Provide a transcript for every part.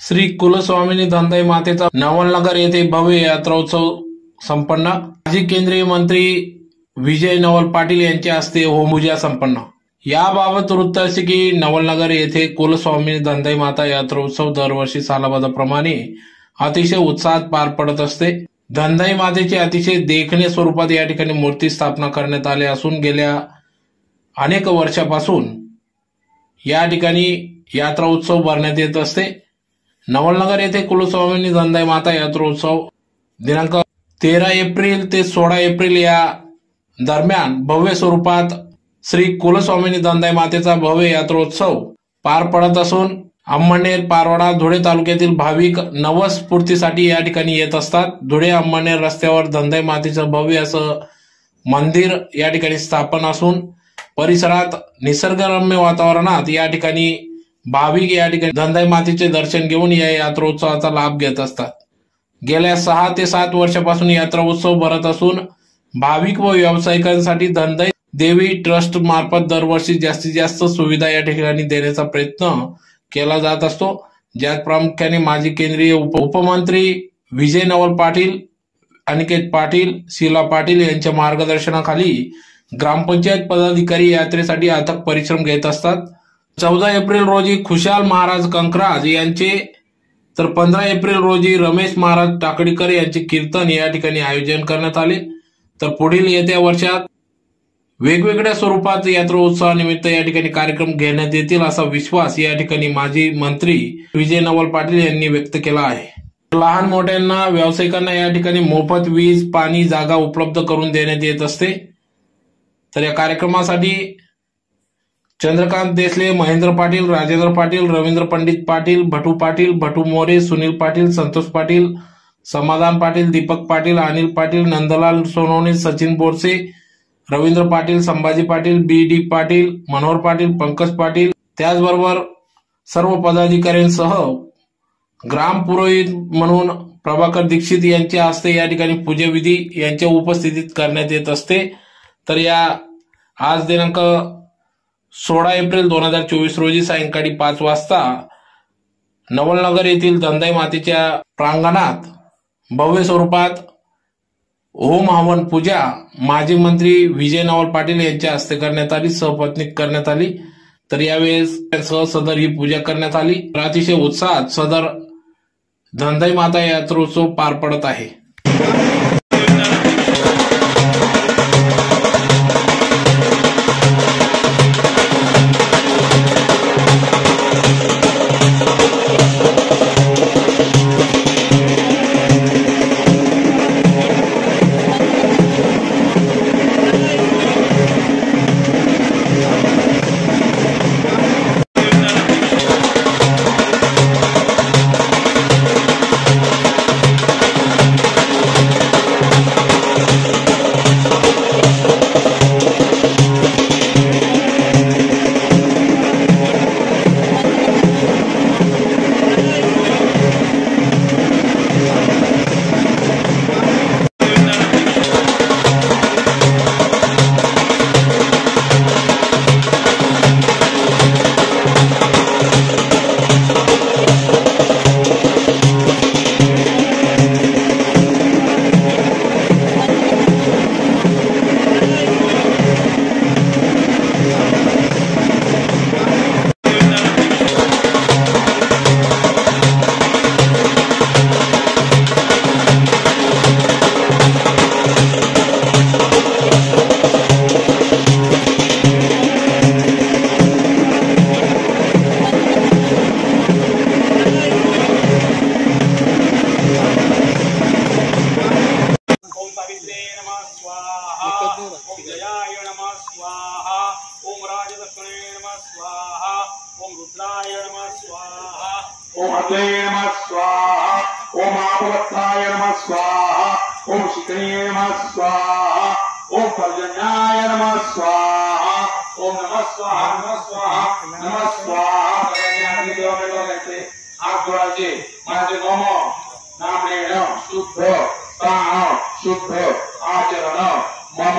श्री कुलस्वामिनी धंदाई मातेचा नवलनगर येथे भव्य यात्रोत्सव संपन्न. माजी केंद्रीय मंत्री विजय नवल पाटील यांच्या हस्ते होमपूजा संपन्न. याबाबत वृत्त असे की नवलनगर येथे कुलस्वामिनी धंदाई माता यात्रोत्सव दरवर्षी सालाबादाप्रमाणे अतिशय उत्साहात पार पडत असते. धंदाई मातेची अतिशय देखणे स्वरूपात या ठिकाणी मूर्ती स्थापना करण्यात आली असून गेल्या अनेक वर्षापासून या ठिकाणी यात्रा उत्सव भरण्यात येत असते. नवलनगर येथे कुलस्वामिनी धंदाई माता यात्रोत्सव दिनांक तेरा एप्रिल ते सोळा एप्रिल या दरम्यान भव्य स्वरूपात श्री कुलस्वामिनी दंदाई मातेचा भव्य यात्रोत्सव पार पडत असून अंमळनेर पारवाडा धुळे तालुक्यातील भाविक नवस्फूर्तीसाठी या ठिकाणी येत असतात. धुळे अंमळनेर रस्त्यावर धंदाई मातेचं भव्य असं मंदिर या ठिकाणी स्थापन असून परिसरात निसर्गरम्य वातावरणात या ठिकाणी भाविक या ठिकाणी धंदाई मातेचे दर्शन घेऊन या यात्रोत्सवाचा लाभ घेत असतात. गेल्या सहा ते सात वर्षापासून यात्रा उत्सव भरत असून भाविक व व्यावसायिकांसाठी धंदाई देवी ट्रस्ट मार्फत दरवर्षी जास्तीत जास्त सुविधा या ठिकाणी देण्याचा प्रयत्न केला जात असतो. ज्यात प्रामुख्याने माजी केंद्रीय उप उपमंत्री विजय नवल पाटील अनिकेत पाटील शीला पाटील यांच्या मार्गदर्शनाखाली ग्रामपंचायत पदाधिकारी यात्रेसाठी अथक परिश्रम घेत असतात. चौदा एप्रिल रोजी खुशाल महाराज कंकराज यांचे तर पंधरा एप्रिल रोजी रमेश महाराज टाकडीकर यांचे कीर्तन या ठिकाणी आयोजन करण्यात आले. तर पुढील येत्या वर्षात वेगवेगळ्या स्वरूपात यात्रा उत्सवानिमित्त या ठिकाणी कार्यक्रम घेण्यात येतील असा विश्वास या ठिकाणी माजी मंत्री विजय नवल पाटील यांनी व्यक्त केला आहे. लहान मोठ्यांना व्यावसायिकांना या ठिकाणी मोफत वीज पाणी जागा उपलब्ध करून देण्यात येत असते. तर या कार्यक्रमासाठी चंद्रकांत देसले महेंद्र पाटील राजेंद्र पाटील रवींद्र पंडित पाटील भटू पाटील भटू मोरे सुनील पाटील संतोष पाटील समाधान पाटील दीपक पाटील अनिल पाटील नंदलाल सोनवणे सचिन बोरसे रवींद्र पाटील संभाजी पाटील बी डी पाटील मनोहर पाटील पंकज पाटील. त्याचबरोबर सर्व पदाधिकाऱ्यांसह ग्राम पुरोहित म्हणून प्रभाकर दीक्षित यांच्या हस्ते या ठिकाणी पूजेविधी यांच्या उपस्थितीत करण्यात येत असते. तर या आज दिनांक सोळा एप्रिल दोन हजार चोवीस रोजी सायंकाळी पाच वाजता नवलनगर येथील धंदाई मातेच्या प्रांगणात भव्य स्वरूपात होम हवन पूजा माजी मंत्री विजय नवल पाटील यांच्या हस्ते करण्यात आली सहपत्नीक करण्यात आली. तर यावेळेस सह सदर ही पूजा करण्यात आली. तर अतिशय उत्साहात सदर धंदाई माता यात्रोत्सव पार पडत आहे. स्वाहा स्वाहा स्वाहा माझे नम शुद्ध शुद्ध आचरण मम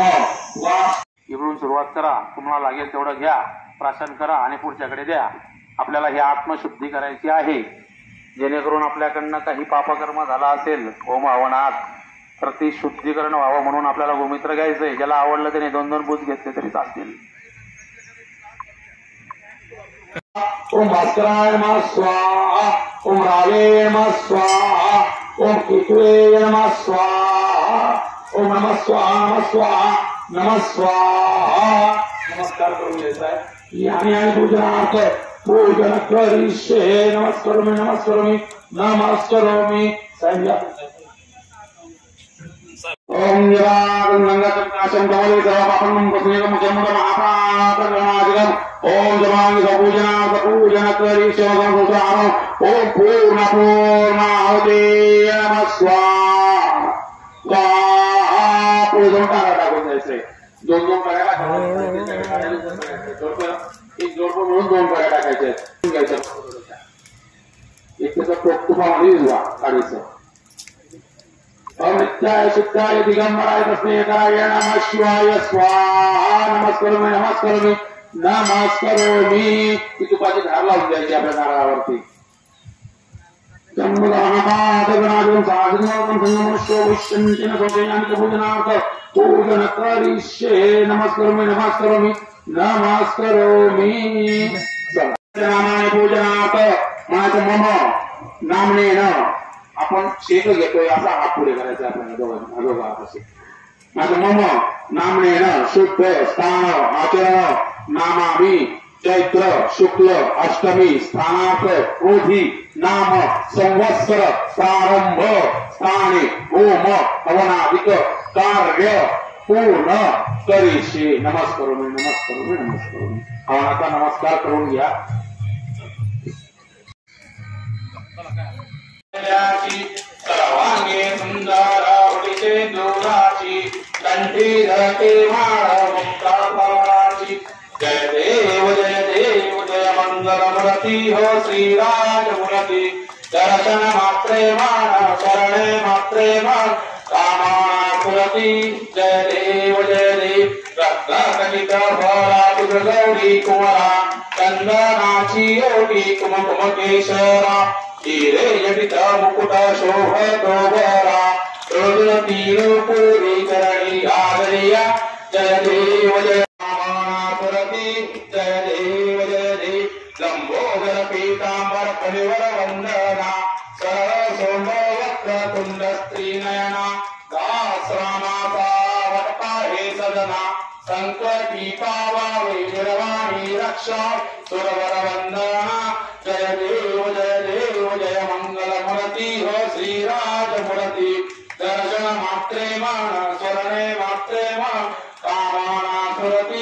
वा इकडून सुरुवात करा. तुम्हाला लागेल तेवढं घ्या. प्राशन करा आणि पुढच्याकडे द्या. आपल्याला ही आत्मशुद्धी करायची आहे. जेणेकरून आपल्याकडनं काही पापकर्म झाला असेल ओम हवनात तर ती शुद्धीकरण व्हावं म्हणून आपल्याला गोमित्र घ्यायचंय. ज्याला आवडलं त्याने दोन दोन बुच घेतले तरी चालतील. ओम भास्कराय नमः स्वाहा ओम रावे नमः स्वाहा ओम केतुवे नमः स्वाहा ओम नमः स्वाहा नमः स्वाहा नमः स्वाहा. नमस्कार करून घ्यायचा आहे. याने आणि पूजनार्थ पूजन करिष्ये. मी नमस्कार मी संजय ओम निरागंगाचक्राशं कमले ओम ओम पूर्ण नमः स्वाहा टाकून जायचंय दोन दोन करायला एक जोडपं म्हणून दोन कड्या टाकायचे घ्यायचं एक त्याचा टोक तुपामध्ये काढायचं ओम नित्याय दिगंबराय तस्मे नम शिवाय स्वाहा नमस्कार नमस्कार नमस्कार ती तुपाची धार लावून द्यायची आपल्या नारळावरती. नमस्करोमि नमस्करोमि नमस्करोमि। नामाय पूजनात् मा च मम आपण शेक घेतोय असा हात पुढे करायचा आपण दोघं दोघं हात असे. माझं मम नामनेन शुद्ध स्थान आचरण नामामी चैत्र शुक्ल अष्टमी स्थानाक क्रोधी नाम संवत्सर प्रारंभ स्थाने ओम हवनाधिक कार्य पूर्ण करीशी नमस्करोमी नमस्कार नमस्करोमी. हवनाचा नमस्कार करून घ्या. सर्वांगे सुंदर उडिते दुराची कंठी धरते माळ मुक्ताची जय देव जय देव जय मंगल मूर्ती हो श्रीराज मूर्ती दर्शन मात्रे मान शरणे मात्रे मान कामाना पुरती जय देव जय देव. रत्नकलित भरा गौरी कुमारा चंदनाची ओटी कुमकुम केशरा पिता मुकुट शोभ बरा रोदन तीन पुरी करणी आदरिया। जय देव जय कामाना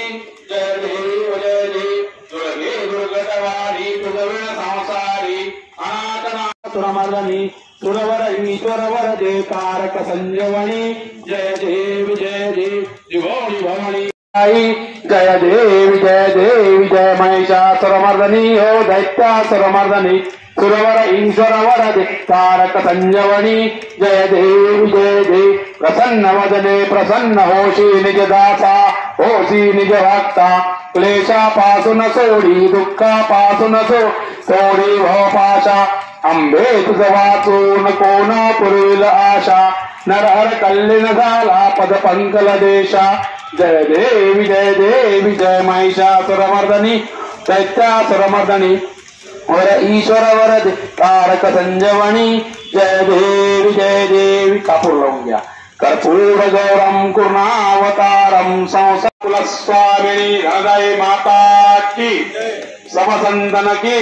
जय देवी जय देवी दुर्गे दुर्गतवारी तुझविण संसारी अनाथना सुरमर्दनी सुरवर ईश्वरवर जय कारक संजवणी जय देवी जय देवी दिवोळी भवणी जय देवी जय देवी जय महिषासुरमर्दनी हो दैत्यासुरमर्दनी सुरवर ईश्वरवर धिक्कारक संजवणी जय देवी जय देव प्रसन्न वदने प्रसन्न होशी निज ओसी होशी निज भक्ता क्लेशापासून सोडी दुःखापासून सो सोडी भवपाशा अंबे तुझ वाचून कोणा पुरेल आशा? नरहर कल्लीन झाला पद पंकल देशा. जय देवी जय देवी जय महिषासुरमर्दनी दैत्यासुरमर्दनी वर ईश्वर वरद कारक संजवणी जय देवी जय देवी कापूर लावून घ्या. कर्पूर गौरम कुर्णावतारम संसार स्वामिनी हृदय माता की समसंतन की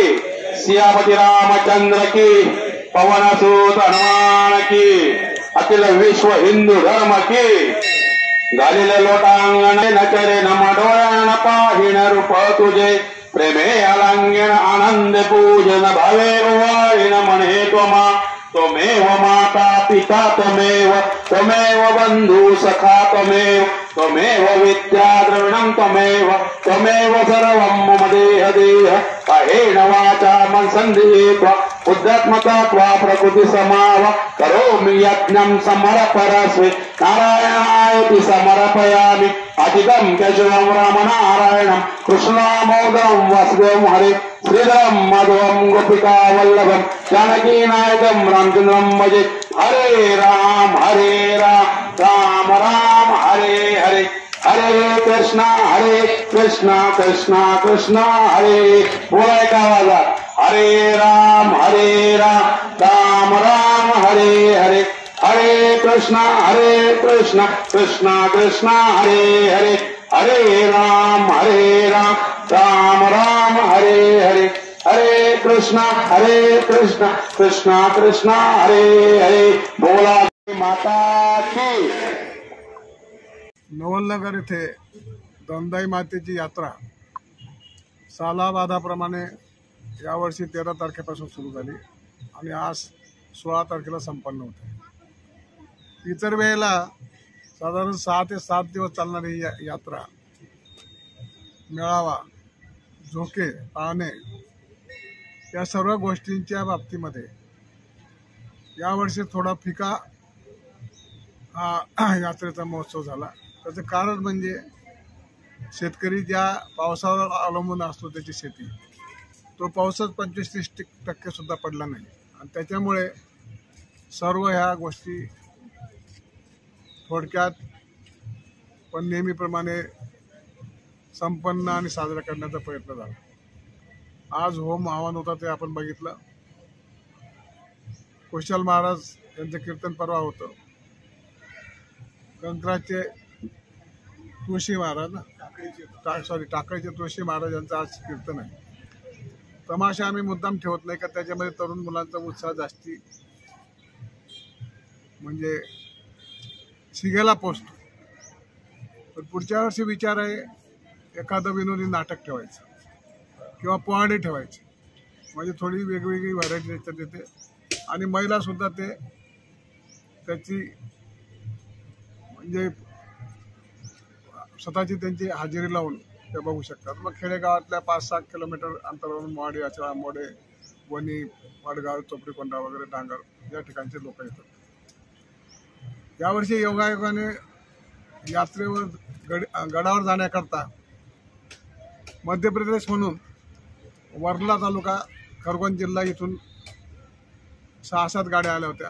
सियापति रामचंद्र की पवन सूत हनुमान की अखिल विश्व हिंदू धर्म की झालेले लोटांगण नचरे नम डोळ्यान पाहिण रूप तुझे प्रेमे त्वमेव माता पिता त्वमेव त्वमेव बंधू सखा त्वमेव त्वमेव विद्या द्रविणं त्वमेव त्वमेव सर्वं मम देह देह। कायेन वाचा मनसन्धित्वा उद्यात्मता त्वा प्रकृती समाव करोमि यज्ञं समर्परस्वे नारायणाय समर्पयामि। अधिकं केशवं रामनारायणं कृष्णामोदरं वसुदेवं हरे श्रीधरं मधुवं गोपिका वल्लभं जानकी नायकं रामचन्द्रं भजे हरे राम हरे राम राम राम हरे हरे हरे कृष्णा हरे कृष्णा कृष्णा कृष्णा हरे बोलाय का आवाजात हरे राम हरे राम राम राम हरे हरे हरे कृष्णा हरे कृष्णा कृष्णा कृष्णा हरे हरे हरे राम हरे राम राम राम हरे हरे हरे कृष्णा हरे कृष्णा कृष्णा कृष्णा हरे हरे बोला माता की। नवलनगर येथे दंदाई मातेची यात्रा सालाबादाप्रमाणे यावर्षी तेरा तारखेपासून सुरू झाली आणि आज सोळा तारखेला संपन्न होत आहे. इतर वेळेला साधारण सहा ते सात दिवस चालणारी या यात्रा. मेळावा झोके पाहणे या सर्व गोष्टींच्या बाबतीमध्ये यावर्षी थोडा फिका हा यात्रेचा महोत्सव झाला. त्याचं कारण म्हणजे शेतकरी ज्या पावसावर अवलंबून असतो त्याची शेती. तो पावसात पंचवीस तीस टक्के सुद्धा पडला नाही. आणि त्याच्यामुळे सर्व ह्या गोष्टी थोडक्यात पण नेहमीप्रमाणे संपन्न आणि साजरा करण्याचा प्रयत्न झाला. आज होम आव्हान होता ते आपण बघितलं. कुशल महाराज यांचं कीर्तन परवा होतं. कंकराचे तुळशी महाराज ना? सॉरी टाकळीचे तुळशी महाराज यांचं आज कीर्तन आहे. तमाशा आम्ही मुद्दाम ठेवत नाही का त्याच्यामध्ये तरुण मुलांचा उत्साह जास्ती. म्हणजे शिगेला पोचतो पण पुढच्या वर्षी विचार आहे एखादं विनोदी नाटक ठेवायचं. किंवा पोहाणे ठेवायचे. म्हणजे थोडी वेगवेगळी व्हरायटी त्याच्यात येते. आणि महिलासुद्धा ते त्याची म्हणजे स्वतःची त्यांची हजेरी लावून ते बघू शकतात. मग खेडेगावातल्या पाच सात किलोमीटर अंतरावरून मोहाडी अचरा मोडे वणी वडगाव चोपडीकोंडा वगैरे डांगर या ठिकाणचे लोक येतात. यावर्षी योगायोगाने यात्रेवर गड गडावर जाण्याकरता मध्य प्रदेश म्हणून वर्ला तालुका खरगोन जिल्हा इथून सहा सात गाड्या आल्या होत्या.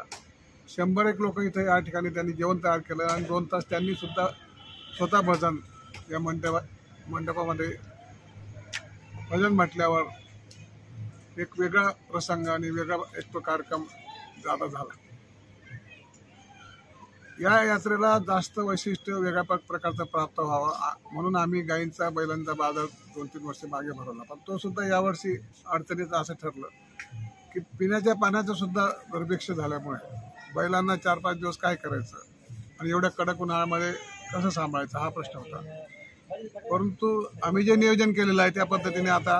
शंभर एक लोक इथे या ठिकाणी त्यांनी जेवण तयार केलं आणि दोन तास त्यांनी सुद्धा स्वतः भजन या मंडपा मंडपामध्ये भजन म्हटल्यावर एक वेगळा प्रसंग आणि वेगळा एक तो कार्यक्रम जाता झाला. या यात्रेला जास्त वैशिष्ट्य वेगळ्या प्रकारचा प्रकारचं प्राप्त व्हावं. म्हणून आम्ही गायींचा बैलांचा बाजार दोन तीन वर्ष मागे भरवला. पण तो सुद्धा यावर्षी अडचणीचं असं ठरलं की पिण्याच्या पाण्याचं सुद्धा दुर्भिक्ष झाल्यामुळे बैलांना चार पाच दिवस काय करायचं आणि एवढ्या कडक उन्हाळ्यामध्ये कसं सांभाळायचं हा प्रश्न होता. परंतु आम्ही जे नियोजन केलेलं आहे त्या पद्धतीने आता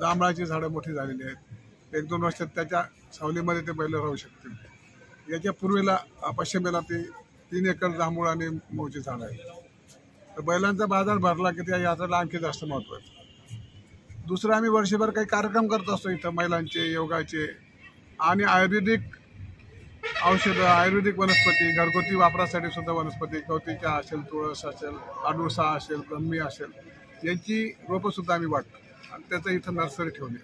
जांभळाची झाडं मोठी झालेली आहेत. एक दोन वर्षात त्याच्या सावलीमध्ये ते बैल राहू शकतील. याच्या पूर्वीला पश्चिमेला ते तीन एकर जांभूळ आणि मोठी झाड आहे. तर बैलांचा बाजार भरला की त्या यात्रेला आणखी जास्त महत्त्व आहे. दुसरं आम्ही वर्षभर काही कार्यक्रम करत असतो इथं महिलांचे योगाचे आणि आयुर्वेदिक औषधं आयुर्वेदिक वनस्पती घरगुती वापरासाठी सुद्धा वनस्पती कवतीच्या असेल तुळस असेल अडुळसा असेल ब्रह्मी असेल यांची रोपंसुद्धा आम्ही वाटतो. आणि त्याचं इथं नर्सरी ठेवली.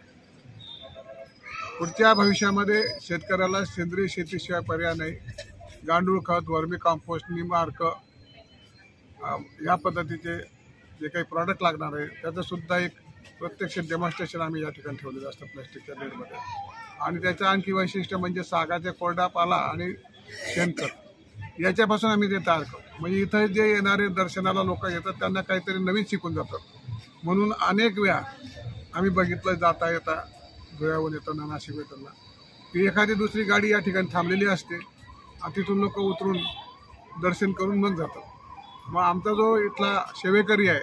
पुढच्या भविष्यामध्ये शेतकऱ्याला सेंद्रिय शेतीशिवाय पर्याय नाही. गांडूळ खत वर्मी कॉम्पोस्ट निमार्क या पद्धतीचे जे काही प्रॉडक्ट लागणार आहे त्याचं सुद्धा एक प्रत्यक्ष डेमॉन्स्ट्रेशन आम्ही या ठिकाणी ठेवलेलं असतं प्लॅस्टिकच्या नेटमध्ये आणि त्याचं आणखी वैशिष्ट्य म्हणजे सागाच्या कोरडा पाला आणि शेणखत. याच्यापासून आम्ही ते तयार करतो. म्हणजे इथं जे येणारे दर्शनाला लोक येतात त्यांना काहीतरी नवीन शिकून जातात. म्हणून अनेक वेळा आम्ही बघितलं जाता येता धुळ्याहून येताना नाशिक येताना ती एखादी दुसरी गाडी या ठिकाणी थांबलेली असते. तिथून लोक उतरून दर्शन करून मग जातात. मग आमचा जो इथला सेवेकरी आहे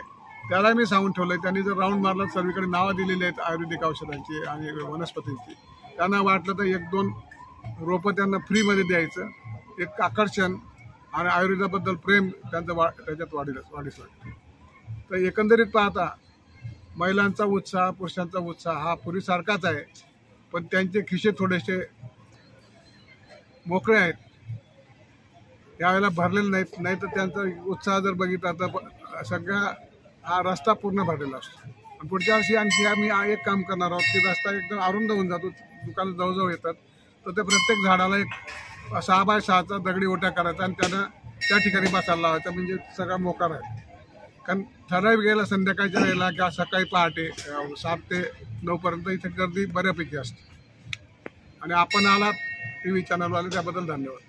त्याला मी सांगून ठेवलं आहे त्यांनी जर राऊंड मारला सर्वीकडे नावं दिलेली आहेत आयुर्वेदिक औषधांची आणि वनस्पतींची. त्यांना वाटलं तर एक दोन रोपं त्यांना फ्रीमध्ये द्यायचं. एक आकर्षण आणि आयुर्वेदाबद्दल प्रेम त्यांचं वा त्याच्यात वाढीस वाढीस लागतं तर एकंदरीत पाहता महिलांचा उत्साह पुरुषांचा उत्साह हा पूर्वीसारखाच आहे पण त्यांचे खिशे थोडेसे मोकळे आहेत. यावेळेला भरलेले नाहीत नाही तर त्यांचा उत्साह जर बघितला तर सगळा हा रस्ता पूर्ण भरलेला असतो. आणि पुढच्या वर्षी आणखी आम्ही एक काम करणार आहोत की रस्ता एकदम अरुंद होऊन जातो दुकानं जवळजवळ येतात. तर ते प्रत्येक झाडाला एक सहा बाय सहाचा दगडी ओट्या करायचा आणि त्यांना त्या ठिकाणी बसायला लावायचा म्हणजे सगळा मोकार आहे कारण ठराविक गेला संध्याकाळच्या वेळेला किंवा सकाळी पहाटे सात ते नऊपर्यंत इथे गर्दी बऱ्यापैकी असते. आणि आपण आलात टी व्ही चॅनलवाले त्याबद्दल धन्यवाद.